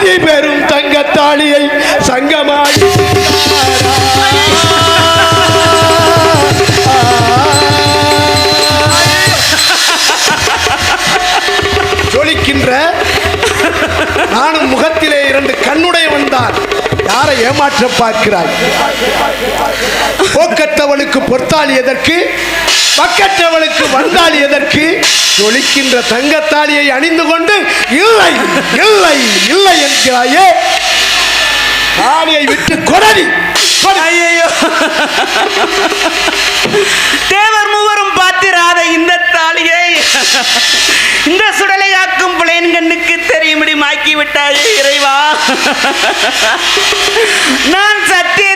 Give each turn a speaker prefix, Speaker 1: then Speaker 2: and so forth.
Speaker 1: அதி பெரும் தங்கத்தாளியை சங்கமாடி ஜொலிக்கின்ற நானும் முகத்திலே இரண்டு கண்ணுடைய வந்தான் யாரை ஏமாற்ற பார்க்கிறாய்? போக்கற்றவளுக்கு பொத்தாள் எதற்கு? பக்கத்தவளுக்கு வந்தாள் எதற்கு? ஜொலிக்கின்ற தங்கத்தாலியை அணிந்து கொண்டு இல்லை இல்லை இல்லை என்கிறாயே தாலியை விட்டு கொடடி
Speaker 2: ஐயோ தேவர் மூவரும் பார்த்திராத இந்த தாலியை இந்த சுடலையாக்கும் புலையன் கண்ணுக்கு தெரியும்படி மாக்கி விட்டாயே இறைவா. நான் சத்திய